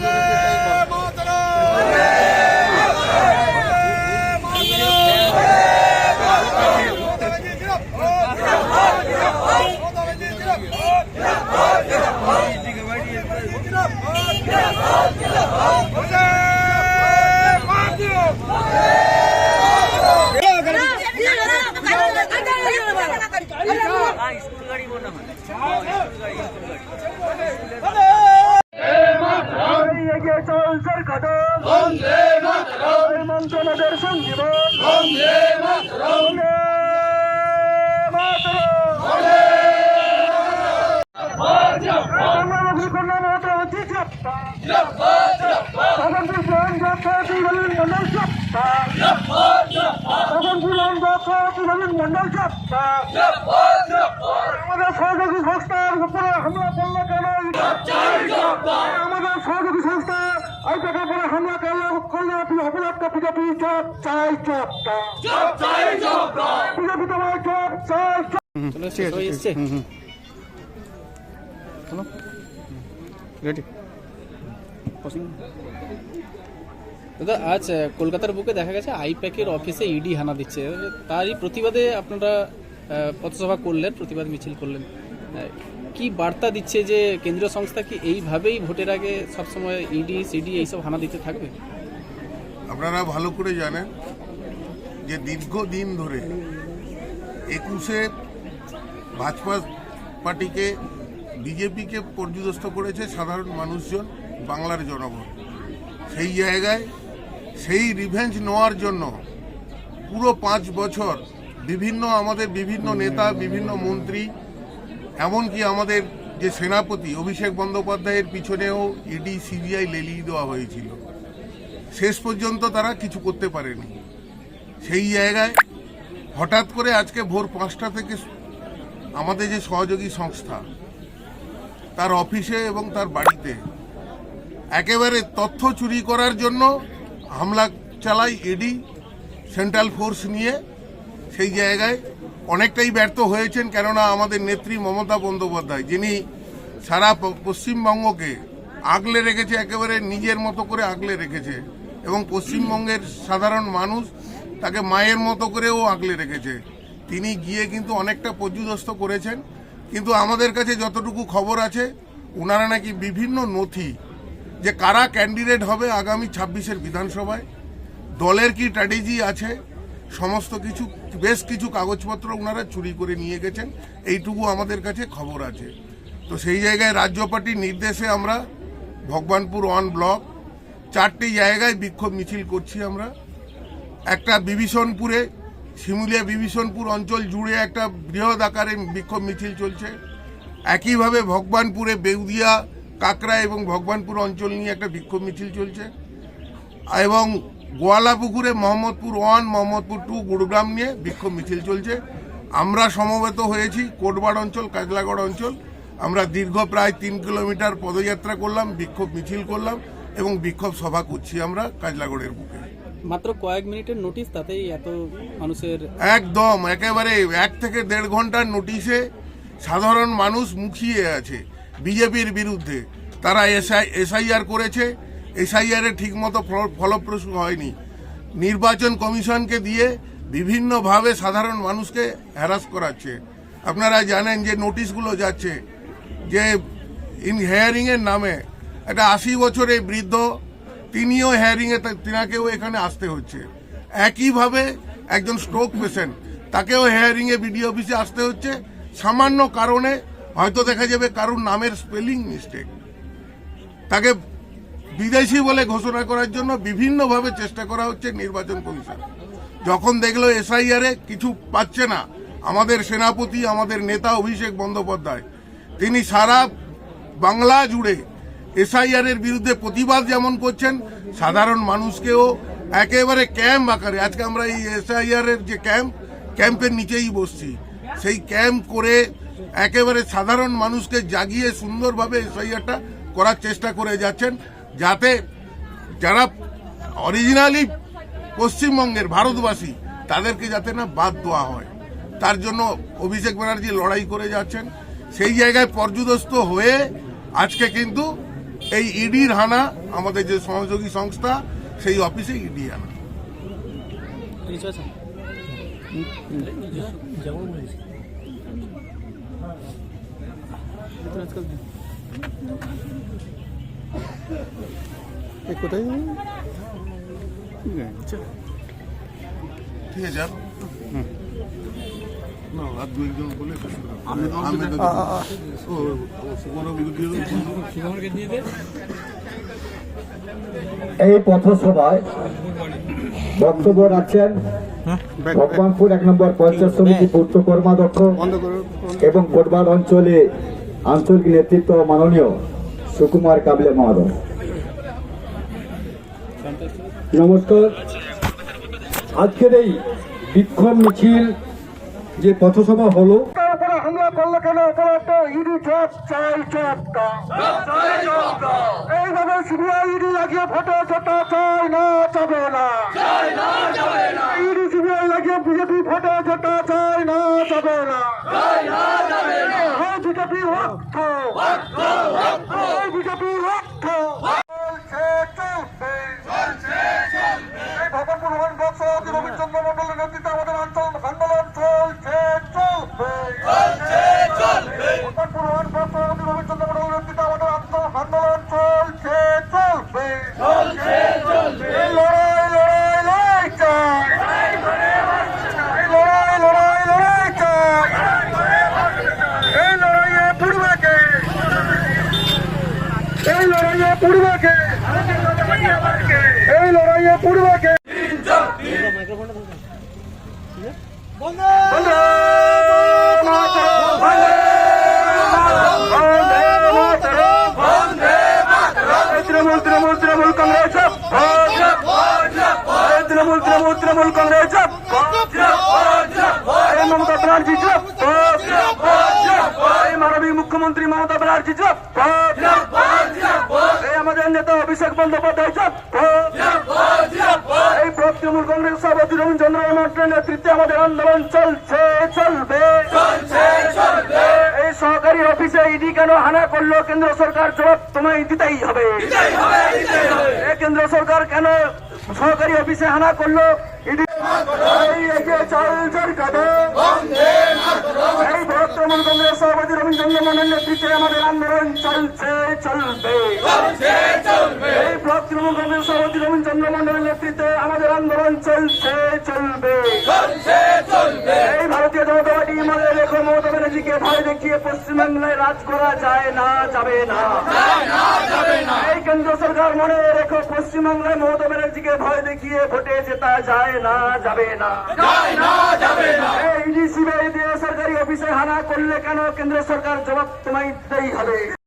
Mother! পুরান যাত্রা তুই বলেন মন্ডল চাপ্পা তখন পুরান যাত্রা তুই বলেন মন্ডল চাপ্পা আমাদের সহযোগী সংস্থার উপরে হামলা করল কেন আমাদের সহযোগী সংস্থা এই টাকার উপরে হামলা করল করলে আপনি অপরাধ বিজেপি চপ চাই চপটা বিজেপি তোমার চপ চাই চপ চলে এসছে সবাই রেডি দাদা আজ কলকাতার বুকে দেখা গেছে আইপ্যাকের অফিসে ইডি হানা দিচ্ছে। তারই প্রতিবাদে আপনারা পথসভা করলেন প্রতিবাদ মিছিল করলেন। কি বার্তা দিচ্ছে যে কেন্দ্রীয় সংস্থা কি এইভাবেই ভোটের আগে সবসময় ইডি সিডি এইসব হানা দিতে থাকবে? আপনারা ভালো করে জানেন যে দীর্ঘদিন ধরে একুশে ভাজপা পার্টিকে বিজেপিকে পর্যদস্ত করেছে সাধারণ মানুষজন, বাংলার জনগণ। সেই জায়গায় সেই রিভেঞ্জ নেওয়ার জন্য পুরো পাঁচ বছর বিভিন্ন আমাদের বিভিন্ন নেতা, বিভিন্ন মন্ত্রী, এমনকি আমাদের যে সেনাপতি অভিষেক বন্দ্যোপাধ্যায়ের পিছনেও ইডি সিবিআই লেলিয়ে দেওয়া হয়েছিল। শেষ পর্যন্ত তারা কিছু করতে পারেনি। সেই জায়গায় হঠাৎ করে আজকে ভোর পাঁচটা থেকে আমাদের যে সহযোগী সংস্থা, তার অফিসে এবং তার বাড়িতে একেবারে তথ্য চুরি করার জন্য হামলা চালায় ইডি সেন্ট্রাল ফোর্স নিয়ে সেই জায়গায় অনেকটাই ব্যর্থ হয়েছেন। কেননা আমাদের নেত্রী মমতা বন্দ্যোপাধ্যায়, যিনি সারা পশ্চিমবঙ্গকে আগলে রেখেছে, একেবারে নিজের মতো করে আগলে রেখেছে এবং পশ্চিমবঙ্গের সাধারণ মানুষ তাকে মায়ের মতো করেও আগলে রেখেছে। তিনি গিয়ে কিন্তু অনেকটা পর্যুদস্ত করেছেন। কিন্তু আমাদের কাছে যতটুকু খবর আছে ওনারা নাকি বিভিন্ন নথি যে কারা ক্যান্ডিডেট হবে আগামী ছাব্বিশের বিধানসভায়, দলের কি স্ট্র্যাটেজি আছে, সমস্ত কিছু, বেশ কিছু কাগজপত্র ওনারা চুরি করে নিয়ে গেছেন, এইটুকু আমাদের কাছে খবর আছে। তো সেই জায়গায় রাজ্য পার্টির নির্দেশে আমরা ভগবানপুর ওয়ান ব্লক, চারটি জায়গায় বিক্ষোভ মিছিল করছি আমরা। একটা বিভীষণপুরে শিমুলিয়া বিভীষণপুর অঞ্চল জুড়ে একটা বৃহৎ আকারে বিক্ষোভ মিছিল চলছে। একইভাবে ভগবানপুরে বেউদিয়া কাকরা এবং ভগবানপুর অঞ্চল নিয়ে একটা বিক্ষোভ মিছিল চলছে। এবং গোয়ালাপুকুরে মোহাম্মদপুর ওয়ান, মোহাম্মদপুর টু গুরুগ্রাম নিয়ে বিক্ষোভ মিছিল চলছে। আমরা সমবেত হয়েছি কোটবাড় অঞ্চল কাজলাগড় অঞ্চল। আমরা দীর্ঘ প্রায় তিন কিলোমিটার পদযাত্রা করলাম, বিক্ষোভ মিছিল করলাম এবং বিক্ষোভ সভা করছি আমরা কাজলাগড়ের বুকে। মাত্র কয়েক মিনিটের নোটিশ তাতেই এত মানুষের একদম, একেবারে এক থেকে দেড় ঘণ্টার নোটিশে সাধারণ মানুষ মুখিয়ে আছে বিজেপির বিরুদ্ধে। তারা এসআই এসআইআর করেছে, এসআইআর ঠিকমতো ফল- ফলপ্রসূ হয়নি। নির্বাচন কমিশনকে দিয়ে বিভিন্নভাবে সাধারণ মানুষকে হ্যারাস করাচ্ছে। আপনারা জানেন যে নোটিশগুলো যাচ্ছে, যে ইন হেয়ারিংয়ের নামে একটা আশি বছরের বৃদ্ধ তিনিও হেয়ারিংয়ে তিনাকেও এখানে আসতে হচ্ছে। একইভাবে একজন স্ট্রোক পেশেন্ট তাকেও হেয়ারিংয়ে বিডিও অফিসে আসতে হচ্ছে। সামান্য কারণে হয়তো দেখা যাবে কারোর নামের স্পেলিং মিস্টেক তাকে বিদেশি বলে ঘোষণা করার জন্য বিভিন্নভাবে চেষ্টা করা হচ্ছে নির্বাচন কমিশন। যখন দেখল এসআইআরে কিছু পাচ্ছে না, আমাদের সেনাপতি, আমাদের নেতা অভিষেক বন্দ্যোপাধ্যায়, তিনি সারা বাংলা জুড়ে এসআইআর এর বিরুদ্ধে প্রতিবাদ যেমন করছেন, সাধারণ মানুষকেও একেবারে ক্যাম্প আকারে, আজকে আমরা এই এসআইআর এর যে ক্যাম্প, ক্যাম্পের নিচেই বসছি। সেই ক্যাম্প করে একেবারে সাধারণ মানুষকে জাগিয়ে সুন্দরভাবে এসআইআরটা করার চেষ্টা করে যাচ্ছেন, যাতে যারা অরিজিনালি পশ্চিমবঙ্গের ভারতবাসী, তাদেরকে যাতে না বাদ দেওয়া হয়। তার জন্য অভিষেক ব্যানার্জি লড়াই করে যাচ্ছেন। সেই জায়গায় পর্যদস্ত হয়ে আজকে কিন্তু এই ইডির হানা আমাদের যে সহযোগী সংস্থা সেই অফিসে ইডি হানা আছে কোথায়? ঠিক আছে এই পথসভায় বক্তব্য রাখছেন ভগবানপুর এক নম্বর পঞ্চায়েত সমিতি পূর্ত কর্মাধ্যক্ষ এবং কোটবাদ অঞ্চলে আঞ্চলিক নেতৃত্ব মাননীয় সুকুমার কাবলে মহোদয়। নমস্কার। আজকের এই বিক্ষোভ মিছিল যে পথসভা হলো। হামলা করল কেন? ইডি চাপ চাই চাপটা এইভাবে সিবিআই ইডি লাগিয়ে ফটো ছোটা চাই না চাবে না। ইডি সিবিআই লাগিয়ে বিজেপি ফটো ছোটা চাই না চাবে না। হয় বিজেপি রক্ত হয় বিজেপি রক্ত চলছে চলবে এই ভগবান মোহন বৎস রবীন্দ্র মন্ডলের নেতৃত্বে আমাদের অঞ্চল আন্দোলন চলছে চলবে ভগবান মোহন বৎস রবীন্দ্র মন্ডলের নেতৃত্বে আমাদের অঞ্চল আন্দোলন চলছে চলবে এই লড়াই লড়াই লড়াই চাই এই লড়াই লড়াই লড়াই চাই এই লড়াইয়ে পূর্বাকে এই লড়াইয়ে পূর্বাকে এই লড়াইয়ে পূর্বাকে বন্দে মাতরম, বন্দে মাতরম, বন্দে মাতরম। এই তৃণমূল তৃণমূল তৃণমূল কংগ্রেস এই তৃণমূল কংগ্রেস মমতা ব্যানার্জি মাননীয় মুখ্যমন্ত্রী মমতা ব্যানার্জি আমাদের নেতা অভিষেক বন্দ্যোপাধ্যায় এই তৃণমূল কংগ্রেস সভাপতি রবীন্দ্র চন্দ্র নেতৃত্বে আমাদের আন্দোলন চলছে, চলবে। এই সহকারী অফিসে ইডি কেন হানা করল? কেন্দ্র সরকার জবাব তোমায় দিতেই হবে। কেন্দ্র সরকার কেন সহকারী অফিসে হানা করল? কংগ্রেস সভাপতি রবীন্দ্র মন্ডল নেতৃত্বে আমাদের আন্দোলন চলছে চলবে। এই ব্লক তৃণমূল কংগ্রেস সভাপতি রবীন্দ্র চন্দ্র মন্ডলের নেতৃত্বে আমাদের আন্দোলন চলছে চলবে। এই ভারতীয় জনতা পার্টি মনে রেখো মমতা ব্যানার্জিকে ভয় দেখিয়ে পশ্চিমবাংলায় রাজ করা যায় না যাবে না। এই কেন্দ্র সরকার মনে রেখো পশ্চিমবাংলায় মমতা ব্যানার্জিকে ভয় দেখিয়ে ভোটে জেতা যায় না যাবে না। এই ইডি সিবিআই দিয়ে সরকারি অফিসে হানা করলে কেন? কেন্দ্র সরকার জবাব তোমায় দিতেই হবে।